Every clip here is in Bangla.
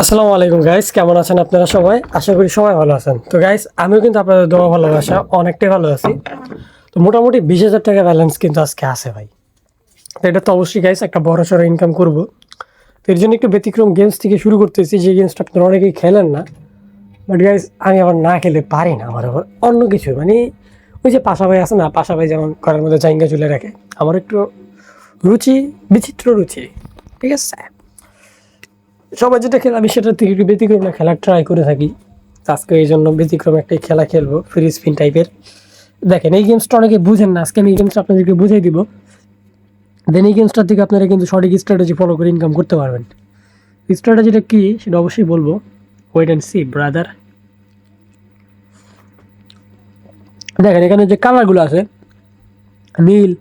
আসসালামু আলাইকুম গাইস কেমন আছেন আপনারা সবাই? আশা করি সবাই ভালো আছেন। তো গাইস আমিও কিন্তু আপনাদের দোয়া, ভালোবাসা অনেকটাই ভালো আছি। তো, মোটামুটি বিশ হাজার টাকা ব্যালেন্স কিন্তু আজকে আছে, ভাই। তো, এটা তো অবশ্যই গাইস একটা বড় সড়ো ইনকাম করব। তো, এর জন্য একটু ব্যতিক্রম গেমস থেকে শুরু করতেছি। যে গেমসটা আপনারা অনেকেই খেলেন না। বাট গাইস আমি আবার না খেলে পারি না আমার আবার অন্য কিছু। মানে ওই যে পাশা ভাই আছে না, পাশা ভাই যেমন ঘরের মধ্যে জাইঙ্গা চুলে রাখে, আমার একটু রুচি, বিচিত্র রুচি। ঠিক আছে? সবাই যেটা খেলে, আমি সেটা থেকে একটু ব্যতিক্রম না খেলার ট্রাই করে থাকি। আজকে এই জন্য ব্যতিক্রম একটা খেলা খেলব ফ্রি স্পিন টাইপের দেখেন, এই গেমসটা অনেকে বুঝেন না। আজকে আমি এই গেমসটা আপনাদেরকে বুঝাই দিব। দেন এই গেমসটার থেকে আপনারা কিন্তু সঠিক স্ট্র্যাটেজি ফলো করে ইনকাম করতে পারবেন। স্ট্র্যাটেজিটা কী সেটা অবশ্যই বলব। ওয়েট অ্যান্ড সি ব্রাদার দেখেন, এখানে যে কালারগুলো আছে, নীল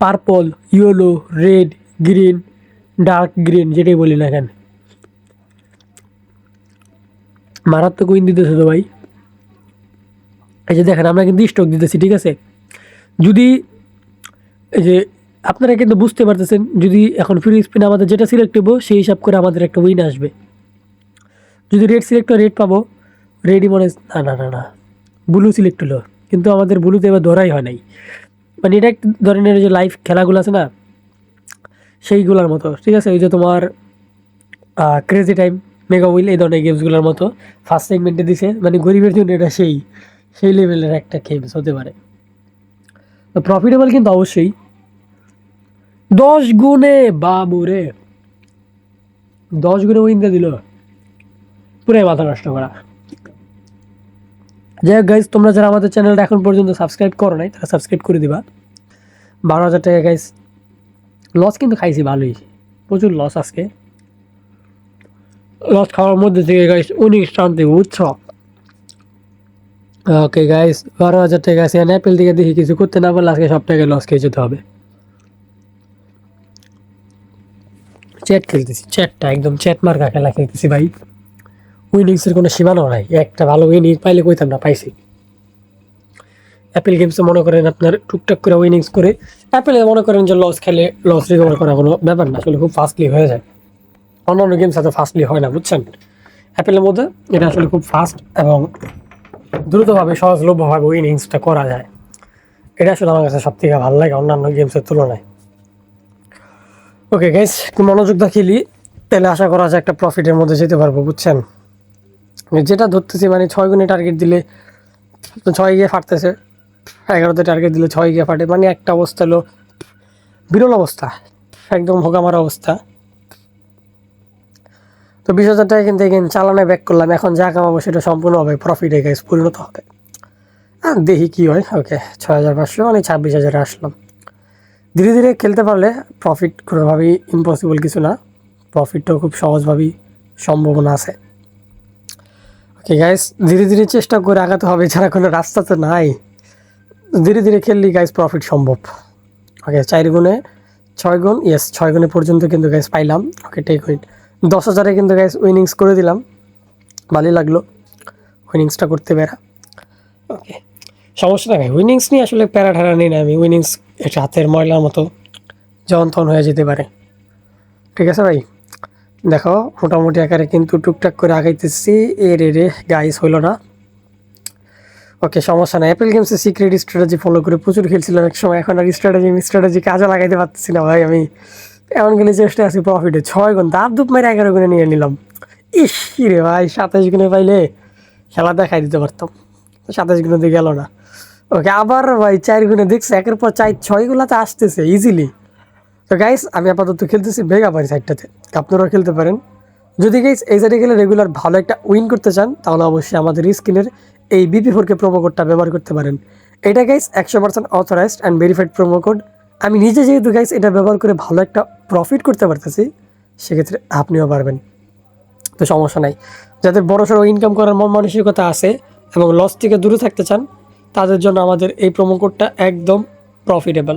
purple yellow red green dark green যেটাই বলি না কেন। মারাত্মক উইন দিতেছে তো ভাই। এই যে দেখেন, আমরা কিন্তু স্টক দিতেছি, ঠিক আছে? যদি, এই যে আপনারা কিন্তু বুঝতে পারতেছেন, যদি এখন ফ্রি স্পিন আমাদের যেটা সিলেক্ট হব, সেই হিসাব করে আমাদের একটা উইন আসবে। যদি রেড সিলেক্ট হয় রেড পাবো রেডই মনে না না না না ব্লু সিলেক্ট হলো। কিন্তু আমাদের ব্লুতে এবার ধরাই হয় নাই। মানে এটা এক ধরনের যে লাইভ খেলাগুলো আছে না, সেইগুলোর মতো, ঠিক আছে? ওই যে তোমার ক্রেজি টাইম মেগা উইল এই ধরনের গেমসগুলোর মতো ফার্স্ট সেগমেন্টে দিছে। মানে গরিবের জন্য এটা সেই সেই লেভেলের একটা গেমস হতে পারে। তো প্রফিটেবল কিন্তু অবশ্যই। দশ গুণে বাবু রে দশ গুণে উইন দিয়ে দিল। পুরাই মাথা নষ্ট করা। যাই হোক গাইজ তোমরা যারা আমাদের চ্যানেলটা এখন পর্যন্ত সাবস্ক্রাইব করো নাই, তারা সাবস্ক্রাইব করে দিবা। বারো হাজার টাকা গাইজ লস কিন্তু খাইছি ভালোই। প্রচুর লস আজকে। লস খাওয়ার মধ্যে থেকে গাইস উনিশ টানতে বুঝছ ওকে গাইস বারো হাজার টাকা আছে অ্যাপেল থেকে দেখি কিছু করতে না পারলে আজকে সব টাকা লস খেয়ে যেতে হবে চ্যাট খেলতেছি চ্যাটটা একদম চ্যাট মার্কা খেলা খেলতেছি ভাই উইনিংসের কোনো সীমানাও নাই একটা ভালো উইনিং পাইলে কইতাম না পাইছি অ্যাপেল গেমসে মনে করেন আপনার টুকটাক করে উইনিংস করে অ্যাপেলে মনে করেন যে লস খেলে লস রিকভার করা কোনো ব্যাপার না, আসলে খুব ফাস্টলি হয়ে যায়। অন্যান্য গেমস এত ফাস্টলি হয় না, বুঝছেন? অ্যাপেলের মধ্যে এটা আসলে খুব ফাস্ট এবং দ্রুতভাবে সহজলভ্যভাবে উইনিংসটা করা যায়। এটা আসলে আমার কাছে সব থেকে ভালো লাগে অন্যান্য গেমসের তুলনায়। ওকে গাইস একটু মনোযোগ দিয়ে খেলি তাহলে আশা করা যায় একটা প্রফিটের মধ্যে যেতে পারব, বুঝছেন? যেটা ধরতেছি মানে ছয় গুণে টার্গেট দিলে ছয় গিয়ে ফাটতেছে, এগারোতে টার্গেট দিলে ছয় গিয়ে ফাটে মানে একটা অবস্থা হলো বিরল অবস্থা, একদম হোকামার অবস্থা। তো বিশ হাজার টাকা কিন্তু এখানে চালানে ব্যাক করলাম। এখন যা কামাবো সেটা সম্পূর্ণ হবে প্রফিট প্রফিটে গাইস পরিণত হবে। হ্যাঁ দেখি কী হয় ওকে ছয় হাজার পাঁচশো মানে ছাব্বিশ হাজারে আসলাম। ধীরে ধীরে খেলতে পারলে প্রফিট কোনোভাবেই ইম্পসিবল কিছু না। প্রফিটটাও খুব সহজভাবেই সম্ভাবনা আছে। ওকে গাইস ধীরে ধীরে চেষ্টা করে আগাতে হবে, যারা কোনো রাস্তা তো নাই। ধীরে ধীরে খেললেই গাইস প্রফিট সম্ভব। ওকে চার গুণে ছয় গুণ ইয়েস ছয় গুণে পর্যন্ত কিন্তু গাইস পাইলাম। ওকে টেক উইন দশ হাজারে কিন্তু গাইস উইনিংস করে দিলাম। ভালোই লাগল উইনিংসটা করতে বেড়া ওকে সমস্যা নাই উইনিংস নিয়ে আসলে প্যারা ঠেরা নিই না আমি। উইনিংস এটা হাতের ময়লার মতো যখন তখন হয়ে যেতে পারে। ঠিক আছে ভাই? দেখো, মোটামুটি আকারে কিন্তু টুকটাক করে আগাইতেছি। এ রে রে গাইস হইল না। ওকে সমস্যা নাই। অ্যাপেল গেমসে সিক্রেট স্ট্র্যাটেজি ফলো করে প্রচুর খেলছিলাম এক সময় এখন আর স্ট্র্যাটেজি স্ট্র্যাটেজি কাজে লাগাইতে পারতেছি না ভাই আমি। এমন চেষ্টা আছি প্রফিটে ছয় গুণ দাপ দুপ মেরে এগারো গুণে নিয়ে নিলাম। ইস রে ভাই, সাতাশ গুণে পাইলে খেলা দেখাই দিতে পারতাম। সাতাশ গুণে গেল না। ওকে, আবার ভাই চার গুণে দেখছি, একের পর চার, ছয় গুলাতে আসতেছে ইজিলি তো গাইস আমি আপাতত খেলতেছি পারি সাইডটাতে আপনারাও খেলতে পারেন। যদি গাইস এই সাইডে গেলে রেগুলার ভালো একটা উইন করতে চান, তাহলে অবশ্যই আমাদের স্ক্রিনের এই বিপি ফোরকে প্রোমো কোডটা ব্যবহার করতে পারেন। এটা গাইস একশো percent authorised and verified promo code আমি নিজে যেহেতু গাইস এটা ব্যবহার করে ভালো একটা প্রফিট করতে পারতেছি, সেক্ষেত্রে আপনিও পারবেন। তো সমস্যা নাই। যাদের বড় সড়ো ইনকাম করার মন মানসিকতা আছে এবং লস থেকে দূরে থাকতে চান, তাদের জন্য আমাদের এই প্রোমো কোডটা একদম প্রফিটেবল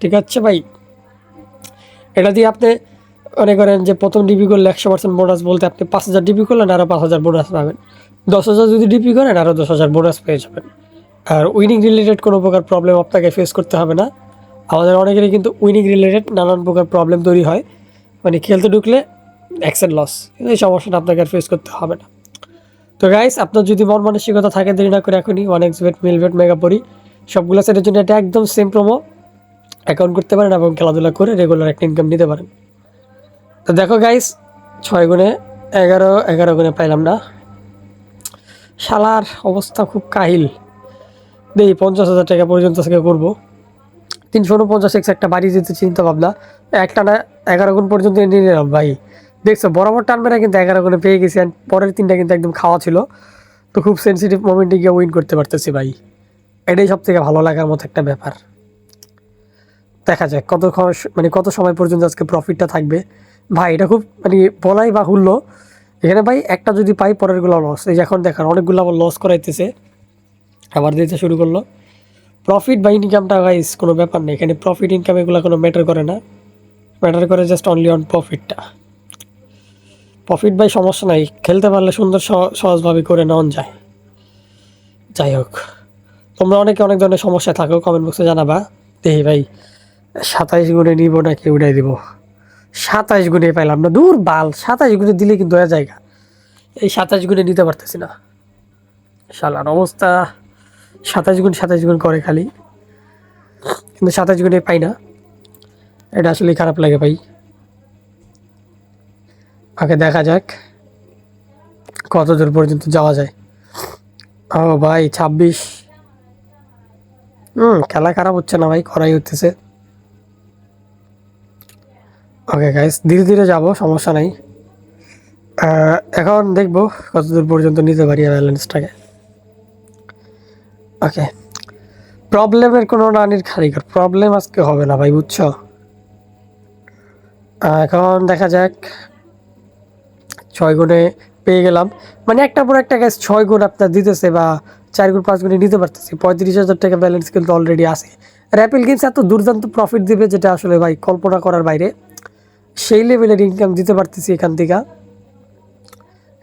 ঠিক আছে ভাই? এটা দিয়ে আপনি মনে করেন যে প্রথম ডিপি করলে একশো পার্সেন্ট বোনাস বলতে আপনি পাঁচ হাজার ডিপি করলেন আরও পাঁচ হাজার বোনাস পাবেন। দশ হাজার যদি ডিপি করেন আরও দশ হাজার বোনাস পেয়ে যাবেন। আর উইনিং রিলেটেড কোনো প্রকার প্রবলেম আপনাকে ফেস করতে হবে না। আমাদের অনেকেরই কিন্তু উইনিং রিলেটেড নানান প্রকার প্রবলেম তৈরি হয়। মানে খেলতে ঢুকলে অ্যাক্সেন্ট লস এই সমস্যাটা আপনাকে আর ফেস করতে হবে না। তো গাইস আপনার যদি মন মানসিকতা থাকে, দেরি না করে এখনই one X bet Melbet Megapari সবগুলো সেটের জন্য এটা একদম সেম প্রোমো অ্যাকাউন্ট করতে পারেন এবং খেলাধুলা করে রেগুলার একটা ইনকাম নিতে পারেন। তো দেখো গাইস ছয় গুণে এগারো এগারো গুণে পাইলাম না। শালার অবস্থা খুব কাহিল। দেখি পঞ্চাশ হাজার টাকা পর্যন্ত থেকে করব। তিনশো উনপঞ্চাশ এক্স একটা বাড়ি যেতে চিন্তা ভাবনা একটা না এগারো গুণ পর্যন্ত নিয়ে নিলাম ভাই। দেখছ, বরাবর টানবে না কিন্তু এগারো গুণে পেয়ে গেছি and পরের তিনটা কিন্তু একদম খাওয়া ছিল। তো খুব সেন্সিটিভ মোমেন্টে গিয়ে উইন করতে পারতেছি ভাই। এটাই সব থেকে ভালো লাগার মতো একটা ব্যাপার। দেখা যাক কত মানে কত সময় পর্যন্ত আজকে প্রফিটটা থাকবে। ভাই, এটা খুব মানে বলাই বাহুল্য। এখানে ভাই, একটা যদি পাই পরেরগুলো লস এই এখন দেখার অনেকগুলো আবার লস করাইতেছে। আবার দিতে শুরু করল। প্রফিট বা ইনকামটা গাইস কোনো ব্যাপার নেই। এখানে প্রফিট ইনকাম এগুলো কোনো ম্যাটার করে না। ম্যাটার করে জাস্ট অনলি অন প্রফিটটা প্রফিট বাই সমস্যা নাই। খেলতে পারলে সুন্দর সহজভাবে করে নেওয়া যায়। যাই হোক। তোমরা অনেকে অনেক ধরনের সমস্যা থাকো কমেন্ট বক্সে জানাবা। দেখি ভাই, সাতাইশ গুণে নিব নাকি উড়াই দিব? সাতাইশ গুণে পাইলাম না দূর বাল সাতাইশ গুণে দিলে কিন্তু জায়গা এই সাতাইশ গুণে নিতে পারতেছি না। শালার অবস্থা। সাতাইশ গুণ সাতাইশ গুণ করে খালি। কিন্তু সাতাইশ গুণে পাই না। এটা আসলে খারাপ লাগে ভাই। আগে দেখা যাক কত দূর পর্যন্ত যাওয়া যায়। ও ভাই, ছাব্বিশ। হুম, খেলা খারাপ হচ্ছে না ভাই, করাই হতেছে ওকে গাইস ধীরে ধীরে যাব, সমস্যা নাই। এখন দেখব কত দূর পর্যন্ত নিতে পারি ব্যালেন্সটাকে ওকে প্রবলেমের কোনো রানির কারিগর। প্রবলেম আজকে হবে না ভাই, বুঝছ? এখন দেখা যাক, ছয় গুণে পেয়ে গেলাম। মানে একটা পর একটা গ্যাস ছয় গুণ আপনার দিতেছে বা চার গুণ, পাঁচ গুণে নিতে পারতেছি। পঁয়ত্রিশ হাজার টাকা ব্যালেন্স কিন্তু অলরেডি আছে। র্যাপিল গেমস এত দুর্দান্ত প্রফিট দিবে যেটা আসলে ভাই কল্পনা করার বাইরে। সেই লেভেলের ইনকাম দিতে পারতেছি এখান থেকে।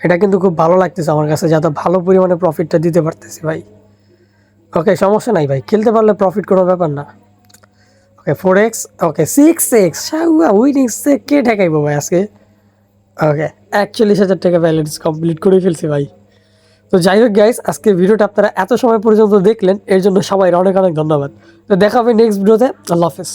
এটা কিন্তু খুব ভালো লাগতেছে আমার কাছে যাতে ভালো পরিমাণে প্রফিটটা দিতে পারতেছি ভাই। ওকে সমস্যা নাই ভাই। খেলতে পারলে প্রফিট কোনো ব্যাপার না। Okay four X okay six X winning কে ঠেকাইবো ভাই আজকে? ওকে একচল্লিশ হাজার টাকা ব্যালেন্স কমপ্লিট করেই ফেলছি ভাই। তো যাই হোক গাইস আজকে ভিডিওটা আপনারা এত সময় পর্যন্ত দেখলেন, এর জন্য সবাই অনেক অনেক ধন্যবাদ। তো দেখা হবে নেক্সট ভিডিওতে আল্লাহ হাফেজ।